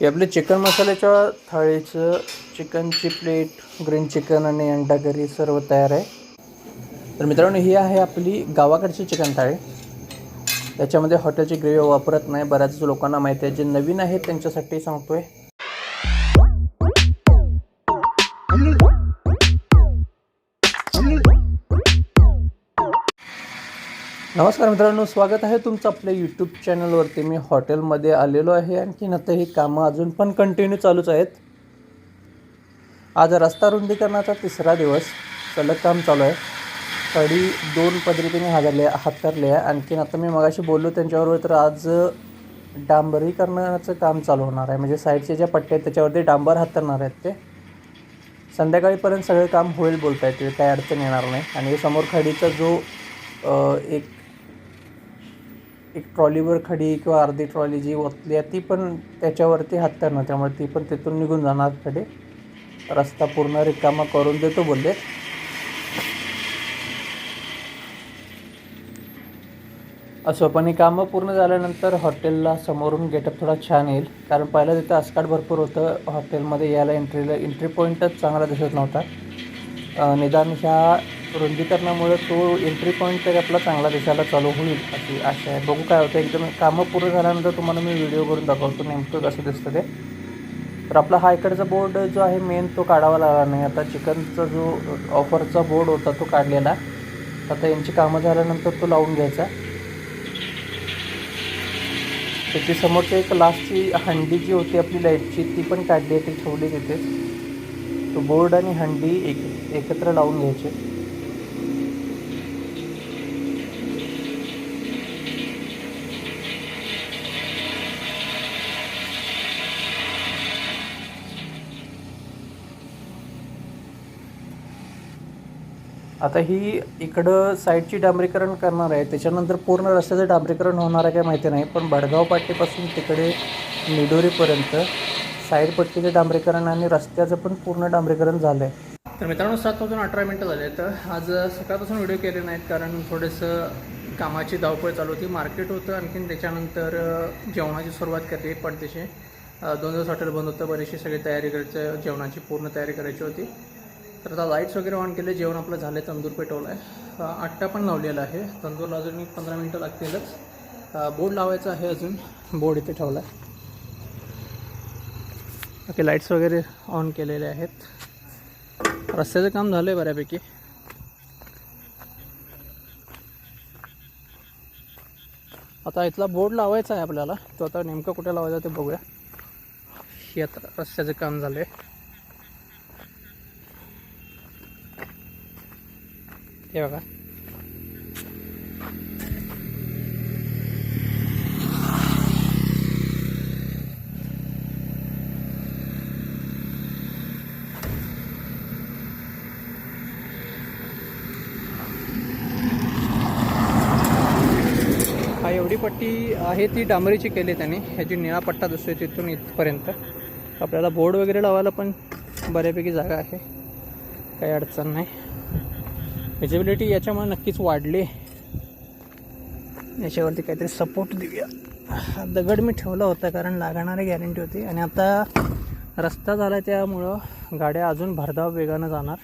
हे आपले चिकन मसाल्याच्या थाळीचं चिकनची प्लेट ग्रीन चिकन आणि अंडा करी सर्व तयार आहे. तर मित्रांनो ही आहे आपली गावाकडची चिकन थाळी. त्याच्यामध्ये हॉटेलची ग्रेव्ही वापरत नाही. बऱ्याच लोकांना माहिती आहे. जे नवीन आहेत त्यांच्यासाठी सांगतो आहे नमस्कार मित्रांनो स्वागत आहे तुमचं आपल्या यूट्यूब चॅनलवरती मी हॉटेलमध्ये आलेलो आहे. आणखीन आता ही कामं अजून पण कंटिन्यू चालूच आहेत. आज रस्ता रुंदीकरणाचा तिसरा दिवस. सलग काम चालू आहे. कडी दोन पद्धतीने हादरले हातरले आहे. आणखीन आता मी मगाशी बोललो त्यांच्याबरोबर तर आज डांबरीकरणाचं काम चालू होणार आहे. म्हणजे साईडचे ज्या पट्टे आहेत त्याच्यावरती डांबर हातरणार आहेत ते. संध्याकाळीपर्यंत सगळे काम होईल बोलता येते काही अडचण येणार नाही. आणि समोर खडीचा जो एक एक ट्रॉलीवर खडी किंवा अर्धी ट्रॉली जी ओतली आहे ती पण त्याच्यावरती हत्यारणार त्यामुळे ती पण तिथून निघून जाणार खडे. रस्ता पूर्ण रिकामा करून देतो बोलले. असं पण ही कामं पूर्ण झाल्यानंतर हॉटेलला समोरून गेटअप थोडा छान येईल कारण पहिलं तिथं आसकाट भरपूर होतं. हॉटेलमध्ये यायला एंट्रीला एंट्री पॉईंटच चांगला दिसत नव्हता. निदान ह्या रुंदीकरणामुळे तो एंट्री पॉईंट तरी आपला चांगला दिसायला चालू होईल अशी आशा आहे. बघू काय होतं एकदम कामं पूर्ण झाल्यानंतर तुम्हाला मी व्हिडिओ करून दाखवतो. नेमकं कसं दिसतं ते. तर आपला हा इकडचा बोर्ड जो आहे मेन तो काढावा लागला नाही. आता चिकनचा जो ऑफरचा बोर्ड होता तो काढलेला. आता यांची कामं झाल्यानंतर तो लावून घ्यायचा. त्याची समोरची एक लास्टची हंडी जी होती आपली लाईटची ती पण काढली आहे. ती ठेवली तिथेच. तो बोर्ड आणि हंडी एक एकत्र लावून घ्यायचे. आता ही इकडं साईडची डांबरीकरण करणार आहे. त्याच्यानंतर पूर्ण रस्त्याचं डांबरीकरण होणार आहे काय माहिती नाही पण बडगाव पाटीपासून तिकडे निडोरीपर्यंत साईड पट्टीचं डांबरीकरण आणि रस्त्याचं पण पूर्ण डांबरीकरण झालं आहे तर मित्रांनो सात वाजून अठरा मिनटं झाले तर आज सकाळपासून व्हिडिओ केले नाहीत कारण थोडंसं कामाची धावपळ चालू होती. मार्केट होतं आणखीन त्याच्यानंतर जेवणाची सुरुवात करते पण अ, दोन दिवस हॉटेल बंद होतं. बरीचशी सगळी तयारी करायचं जेवणाची पूर्ण तयारी करायची होती. तर आता लाईट्स वगैरे ऑन केले जेवण आपलं झालं आहे तंदूर पेटवला आहे आट्टा पण लावलेला आहे. तंदूरला अजून एक पंधरा मिनटं लागतीलच. बोर्ड लावायचा आहे अजून. बोर्ड इथे ठेवला आहे ओके लाईट्स वगैरे ऑन केलेले आहेत. रस्त्याचं काम झालं आहे बऱ्यापैकी. आता इथला बोर्ड लावायचा आहे आपल्याला. तो आता नेमकं कुठे लावायचा ते बघूया. हे आता रस्त्याचं काम झालं आहे हे बघा हा एवढी पट्टी आहे ती डांबरीची केली त्याने. ह्याची निळा पट्टा दिसतोय तिथून इथपर्यंत. आपल्याला बोर्ड वगैरे लावायला पण बऱ्यापैकी जागा आहे. काही अडचण नाही. विजिबिलिटी याच्यामुळे नक्कीच वाढली. याच्यावरती काहीतरी सपोर्ट देऊया. हा दगड मी ठेवला होता कारण लागणारी गॅरंटी होती. आणि आता रस्ता झाला त्यामुळं गाड्या अजून भरधाव वेगानं जाणार.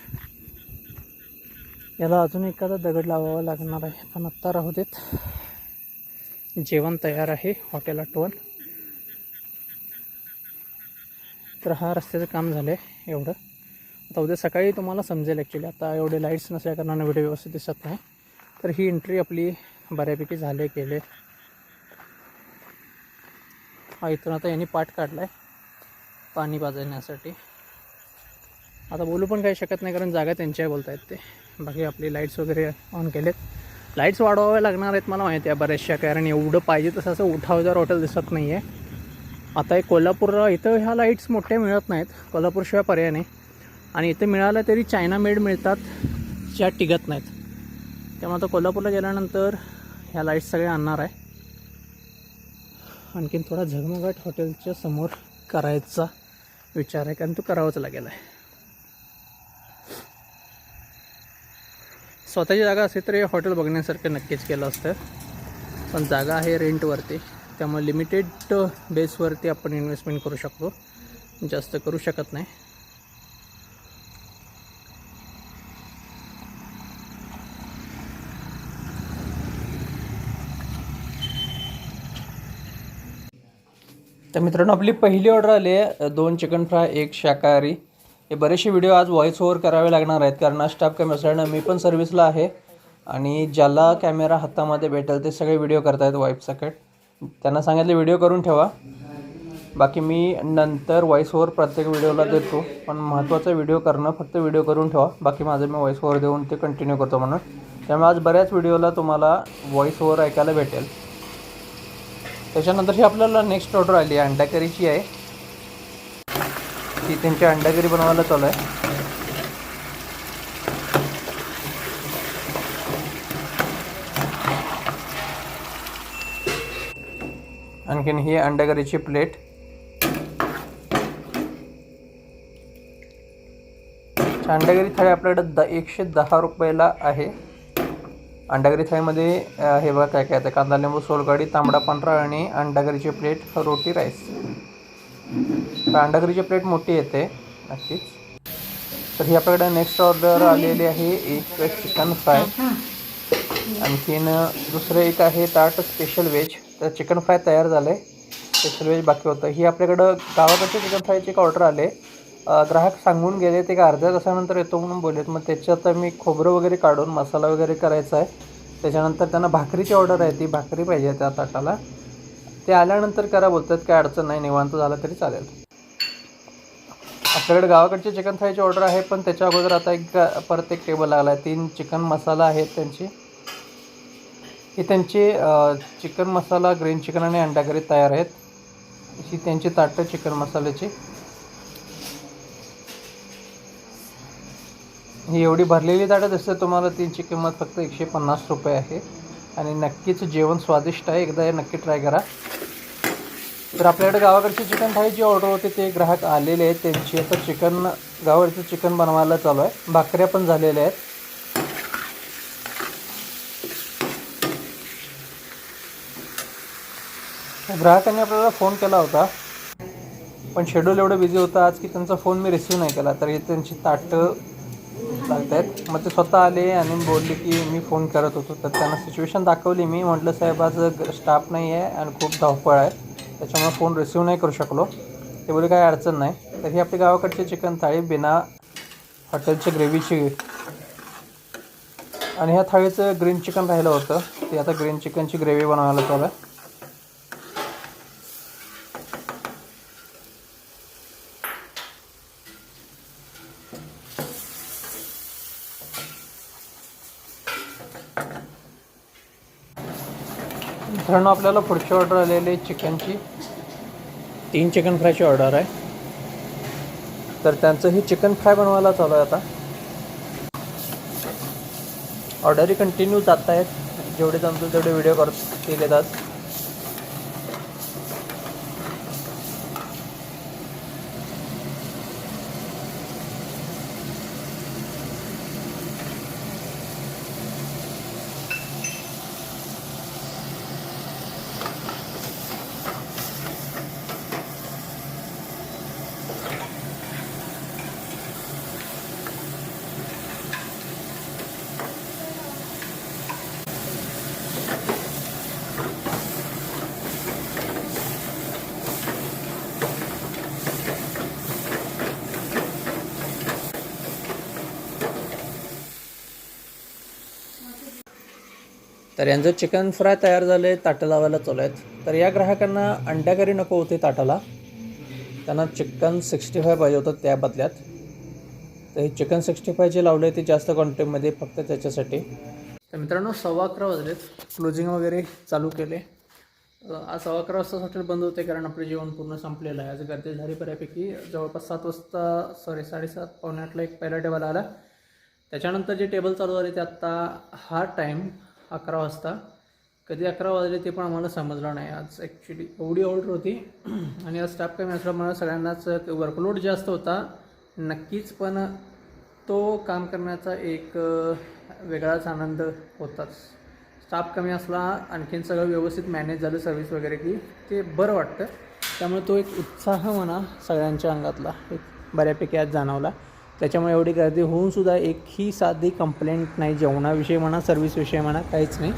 याला अजून एखादा दगड लावावा लागणार आहे. पण आत्ता राहू देत. जेवण तयार आहे. हॉटेल आठवण. तर हा रस्त्याचं काम झालं आहे एवढं. आता उद्या सकाळी तुम्हाला समजेल ॲक्च्युली आता एवढे लाईट्स नसल्या कारणानं व्हिडिओ व्यवस्थित दिसत नाही. तर ही एंट्री आपली बऱ्यापैकी झाले केले. हा इथून आता यांनी पाठ काढला आहे पाणी पाजण्यासाठी. आता बोलू पण काही शकत नाही कारण जागा त्यांच्या बोलत आहेत ते. बाकी आपली लाईट्स वगैरे ऑन केलेत. लाईट्स वाढवाव्या लागणार आहेत मला माहिती आहे बऱ्याचशा कारण एवढं पाहिजे तसं असं उठावदार हॉटेल दिसत नाही आहे आता एक कोल्हापूरला इथं ह्या लाईट्स मोठ्या मिळत नाहीत. कोल्हापूरशिवाय पर्याय नाही. आणि इथे मिळाल्या तरी चायना मेड मिळतात ज्या टिकत नाहीत. त्यामुळे आता कोल्हापूरला गेल्यानंतर ह्या लाईट्स सगळ्या आणणार आहे. आणखीन थोडा झगमगाट हॉटेलच्या समोर करायचा विचार आहे कारण तो करावाच लागेल आहे. स्वतःची जागा असेल तर हे हॉटेल बघण्यासारखं नक्कीच केलं असतं. पण जागा आहे रेंटवरती त्यामुळे लिमिटेड बेसवरती आपण इन्व्हेस्टमेंट करू शकतो. जास्त करू शकत नाही. तर मित्रांनो आपली पहिली ऑर्डर आली आहे दोन चिकन फ्राय एक शाकाहारी. हे बरेचसे व्हिडिओ आज व्हॉइस ओव्हर करावे लागणार आहेत कारण आज स्टाफ कमी असल्यानं मी पण सर्व्हिसला आहे आणि ज्याला कॅमेरा हातामध्ये भेटेल ते सगळे व्हिडिओ करतायत वाईफ सकट. त्यांना सांगितले व्हिडिओ करून ठेवा. बाकी मी नंतर व्हॉइस ओव्हर प्रत्येक व्हिडिओला देतो पण महत्त्वाचा व्हिडिओ करणं फक्त व्हिडिओ करून ठेवा. बाकी माझं मी व्हॉइस ओव्हर देऊन ते कंटिन्यू करतो म्हणून. त्यामुळे आज बऱ्याच व्हिडिओला तुम्हाला व्हॉइस ओव्हर ऐकायला भेटेल. त्याच्यानंतर ही आपल्याला नेक्स्ट ऑर्डर आली आहे अंडाकरीची आहे. ती त्यांची अंडाकरी बनवायला चालू आहे. आणखीन ही अंडाकरीची प्लेट. अंडाकरी थाळी आपल्याकडे द एकशे दहा रुपयाला आहे. अंडागरी थाळीमध्ये हे बघा काय काय येतं. कांदा लिंबू सोलकडी तांबडा पांढरा आणि अंडागरीची प्लेट रोटी राईस. तर अंडागरीची प्लेट मोठी येते नक्कीच. तर ही आपल्याकडे नेक्स्ट ऑर्डर आलेली आहे एक चिकन फ्राय आणखीन दुसरं एक आहे ताट स्पेशल व्हेज तर चिकन फ्राय तयार झालं आहे स्पेशल व्हेज बाकी होतं. ही आपल्याकडं गावाकडच्या चिकन फ्रायची एक ऑर्डर आले ग्राहक सांगून गेले ते का अर्ध्या तासानंतर येतो म्हणून बोललेत. मग त्याच्यात मी खोबरं वगैरे काढून मसाला वगैरे करायचा आहे. त्याच्यानंतर त्यांना भाकरीची ऑर्डर आहे ती भाकरी पाहिजे त्या ताटाला. ते आल्यानंतर करा बोलतात काय अडचण नाही निवांत झालं तरी चालेल. आपल्याकडे गावाकडची चिकन थाळीची ऑर्डर आहे पण त्याच्या अगोदर आता एक परत एक टेबल लागला आहे तीन चिकन मसाला आहेत त्यांची. ही त्यांची चिकन मसाला ग्रीन चिकन आणि अंडा करी तयार आहेत. ही त्यांची ताटं चिकन मसाल्याची ही एवढी भरलेली ताटं दिसते तुम्हाला तीनची किंमत फक्त एकशे पन्नास रुपये आहे. आणि नक्कीच जेवण स्वादिष्ट आहे एकदा हे नक्की ट्राय करा. तर आपल्याकडे गावाकडची चिकन थाळी जी ऑर्डर होती ते ग्राहक आलेले आहेत. त्यांची आता चिकन गावाकडचं चिकन बनवायला चालू आहे. भाकऱ्या पण झालेल्या आहेत. ग्राहकांनी आपल्याला फोन केला होता. पण शेड्यूल एवढं बिझी होतं आज की त्यांचा फोन मी रिसीव्ह नाही केला. तर त्यांची ताटं लागत आहेत मग ते स्वतः आले आणि बोलले की मी फोन करत होतो. तर त्यांना सिच्युएशन दाखवली मी. म्हटलं साहेब आज स्टाफ नाही आहे आणि खूप धावपळ आहे. त्याच्यामुळे फोन रिसीव नाही करू शकलो. ते बोले काही अडचण नाही. तर ही आपली गावाकडची चिकन थाळी बिना हॉटेलच्या ग्रेव्हीची आणि ह्या थाळीचं ग्रीन चिकन राहिलं होतं. ते आता ग्रीन चिकनची ग्रेव्ही बनवायला चालू आहे मित्रांनो आपल्याला पुढची ऑर्डर आलेली आहे चिकनची. तीन चिकन फ्रायची ऑर्डर आहे. तर त्यांचं हे चिकन फ्राय बनवायला चालू आहे आता. ऑर्डरी कंटिन्यू जात आहेत. जेवढे जमतील तेवढे व्हिडिओ करत केले जात तर यांचं चिकन फ्राय तयार झालं आहे ताटं लावायला चालू आहेत तर या ग्राहकांना अंड्याकरी नको होते ताटाला. त्यांना चिकन सिक्स्टी फाय पाहिजे होतं त्या बदल्यात. तर हे चिकन सिक्स्टी फाय जे लावलं आहे ते जास्त क्वांटिटीमध्ये फक्त त्याच्यासाठी. तर मित्रांनो सव्वा अकरा वाजलेत. क्लोजिंग वगैरे चालू केले. आज सव्वा अकरा वाजता हॉटेल बंद होते कारण आपलं जेवण पूर्ण संपलेलं आहे. आज गर्दी झाली बऱ्यापैकी जवळपास सात वाजता सॉरी साडेसात पावणे आठला एक पहिला टेबल आला. त्याच्यानंतर जे टेबल चालू झाले ते आत्ता हा टाईम अकरा वाजता. कधी अकरा वाजले ते पण आम्हाला समजलं नाही आज ॲक्च्युली एवढी ऑर्डर होती. आणि आज स्टाफ कमी असल्यामुळे सगळ्यांनाच वर्कलोड जास्त होता. नक्कीच पण तो काम करण्याचा एक वेगळाच आनंद होताच. स्टाफ कमी असला आणखीन सगळं व्यवस्थित मॅनेज झालं सर्व्हिस वगैरे की ते बरं वाटतं. त्यामुळे तो एक उत्साह म्हणा सगळ्यांच्या अंगातला एक बऱ्यापैकी आज जाणवला. त्याच्यामुळे एवढी गर्दी होऊनसुद्धा एकही साधी कंप्लेंट नाही जेवणाविषयी म्हणा सर्व्हिसविषयी म्हणा काहीच नाही.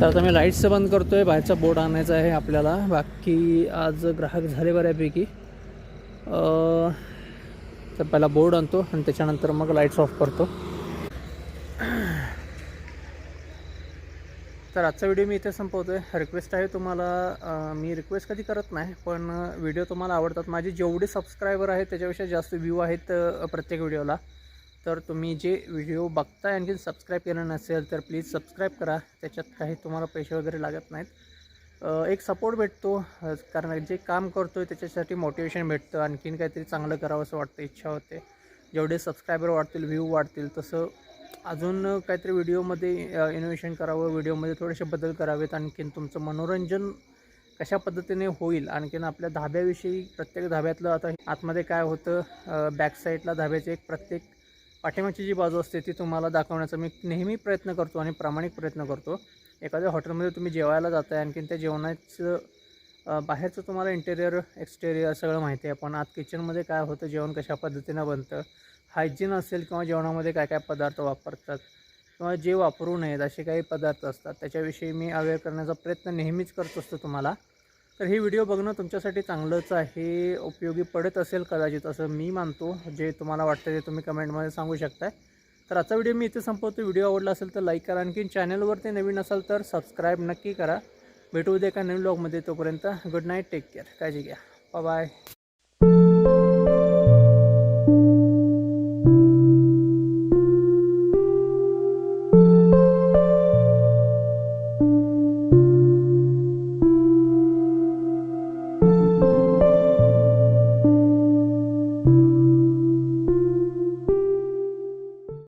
तर आता मी लाईट्सचं बंद करतो आहे बाहेरचा बोर्ड आणायचा आहे आपल्याला. बाकी आज ग्राहक झाले बऱ्यापैकी. तर पहिला बोर्ड आणतो आणि त्याच्यानंतर मग लाईट्स ऑफ करतो. तर आजचा व्हिडिओ मी इथे संपवतो आहे रिक्वेस्ट आहे तुम्हाला मी रिक्वेस्ट कधी करत नाही पण व्हिडिओ तुम्हाला आवडतात. माझे जेवढे सबस्क्रायबर आहेत त्याच्यापेक्षा जास्त व्ह्यू आहेत प्रत्येक व्हिडिओला तर तुम्ही जे व्हिडिओ बघताय आणखी सबस्क्राईब केलं नसेल तर प्लीज सबस्क्राईब करा. त्याच्यात काही तुम्हाला पैसे वगैरे लागत नाहीत. एक सपोर्ट भेटतो कारण जे काम करतो आहे त्याच्यासाठी मोटिवेशन भेटतं. आणखीन काहीतरी चांगलं करावं असं वाटतं इच्छा होते. जेवढे सबस्क्रायबर वाढतील व्ह्यू वाढतील तसं अजून काहीतरी व्हिडिओमध्ये इनोव्हेशन करावं व्हिडिओमध्ये थोडेसे बदल करावेत. आणखीन तुमचं मनोरंजन कशा पद्धतीने होईल? आणखीन आपल्या धाब्याविषयी प्रत्येक धाब्यातलं आता आतमध्ये काय होतं बॅक साईडला धाब्याचे एक प्रत्येक पाठिंबाची जी बाजू असते ती तुम्हाला दाखवण्याचा मी नेहमी प्रयत्न करतो आणि प्रामाणिक प्रयत्न करतो. एखाद्या हॉटेलमध्ये तुम्ही जेवायला जाताय आणखीन त्या जेवणाचं बाहेरचं तुम्हाला इंटेरियर एक्सटेरियर सगळं माहिती आहे. पण आत किचनमध्ये काय होतं जेवण कशा पद्धतीनं बनतं हायजीन असेल किंवा जेवणामध्ये काय काय पदार्थ वापरतात किंवा जे वापरू नयेत असे काही पदार्थ असतात त्याच्याविषयी मी अवेअर करण्याचा प्रयत्न नेहमीच करत असतो तुम्हाला. तर हे व्हिडिओ बघणं तुमच्यासाठी चांगलंच आहे. उपयोगी पडत असेल कदाचित असं मी मानतो. जे तुम्हाला वाटतं ते तुम्ही कमेंटमध्ये सांगू शकताय. तर आजचा व्हिडिओ मी इथे संपवतो. व्हिडिओ आवडला असेल तर लाईक करा. आणखी चॅनलवरती नवीन असाल तर सबस्क्राईब नक्की करा. भेटू उद्या एका नवीन ब्लॉगमध्ये तोपर्यंत गुड नाईट टेक केअर काळजी घ्या. बाय